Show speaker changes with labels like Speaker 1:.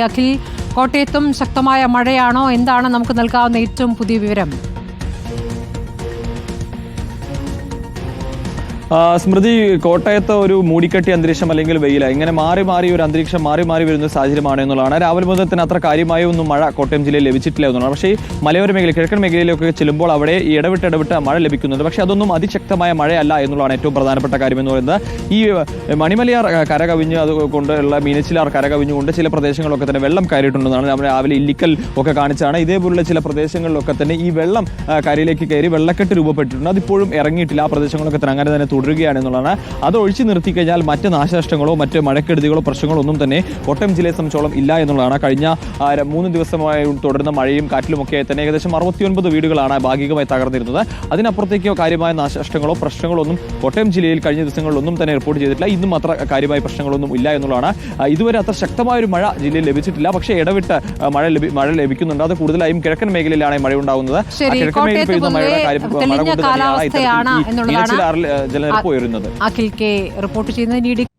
Speaker 1: അഖിൽ കോട്ടയത്തും ശക്തമായ മഴയാണോ? എന്താണ് നമുക്ക് നൽകാവുന്ന ഏറ്റവും പുതിയ വിവരം?
Speaker 2: സ്മൃതി കോട്ടയത്ത് ഒരു മൂടിക്കെട്ടി അന്തരീക്ഷം അല്ലെങ്കിൽ വെയില. ഇങ്ങനെ മാറി മാറി ഒരു അന്തരീക്ഷം മാറി മാറി വരുന്ന സാഹചര്യമാണ് എന്നുള്ളതാണ്. രാവിലെ മുതൽ തന്നെ അത്ര കാര്യമായ ഒന്നും മഴ കോട്ടയം ജില്ലയിൽ ലഭിച്ചിട്ടില്ല എന്നുള്ളതാണ്. പക്ഷേ മലയോര മേഖല കിഴക്കൻ മേഖലയിലൊക്കെ ചെല്ലുമ്പോൾ അവിടെ ഇടവിട്ട് ഇടവിട്ട് മഴ ലഭിക്കുന്നുണ്ട് പക്ഷേ അതൊന്നും അതിശക്തമായ മഴയല്ല എന്നുള്ളതാണ് ഏറ്റവും പ്രധാനപ്പെട്ട കാര്യം എന്ന് പറയുന്നത്. ഈ മണിമലയാർ കരകവിഞ്ഞ് അതുകൊണ്ടുള്ള മീനച്ചിലാർ കരകവിഞ്ഞുകൊണ്ട് ചില പ്രദേശങ്ങളൊക്കെ തന്നെ വെള്ളം കയറിയിട്ടുണ്ടെന്നാണ് നമ്മൾ രാവിലെ ഇല്ലിക്കൽ ഒക്കെ കാണിച്ചാണ് ഇതേപോലുള്ള ചില പ്രദേശങ്ങളിലൊക്കെ തന്നെ ഈ വെള്ളം കരയിലേക്ക് കയറി വെള്ളക്കെട്ട് രൂപപ്പെട്ടിട്ടുണ്ട്. അതിപ്പോഴും ഇറങ്ങിയിട്ടില്ല. ആ പ്രദേശങ്ങളൊക്കെ തന്നെ അങ്ങനെ തന്നെ തുടരുകയാണ് എന്നുള്ളതാണ്. അത് ഒഴിച്ചു നിർത്തി കഴിഞ്ഞാൽ മറ്റ് നാശനഷ്ടങ്ങളോ മറ്റ് മഴക്കെടുതികളോ പ്രശ്നങ്ങളോ ഒന്നും തന്നെ കോട്ടയം ജില്ലയെ സംബന്ധിച്ചോളം ഇല്ല എന്നുള്ളതാണ്. കഴിഞ്ഞ മൂന്ന് ദിവസമായി തുടരുന്ന മഴയും കാറ്റിലുമൊക്കെ തന്നെ ഏകദേശം അറുപത്തിയൊൻപത് വീടുകളാണ് ഭാഗികമായി തകർന്നിരുന്നത്. അതിനപ്പുറത്തേക്കോ കാര്യമായ നാശനഷ്ടങ്ങളോ പ്രശ്നങ്ങളോ ഒന്നും കോട്ടയം ജില്ലയിൽ കഴിഞ്ഞ ദിവസങ്ങളിലൊന്നും തന്നെ റിപ്പോർട്ട് ചെയ്തിട്ടില്ല. ഇന്നും അത്ര കാര്യമായ പ്രശ്നങ്ങളൊന്നും ഇല്ല എന്നുള്ളതാണ്. ഇതുവരെ അത്ര ശക്തമായ ഒരു മഴ ജില്ലയിൽ ലഭിച്ചിട്ടില്ല. പക്ഷേ ഇടവിട്ട് മഴ ലഭി മഴ ലഭിക്കുന്നുണ്ട്. അത് കൂടുതലായും കിഴക്കൻ മേഖലയിലാണ് മഴ ഉണ്ടാകുന്നത്. കിഴക്കൻ മേഖലയിൽ പെയ്യുന്ന മഴയുടെ കാര്യം മഴ കൊണ്ട് തന്നെയാണ് ഇത്തരത്തിൽ ജലനിരപ്പ് ഉയരുന്നത്
Speaker 1: അഖിൽ കെ റിപ്പോർട്ട് ചെയ്യുന്നതിന്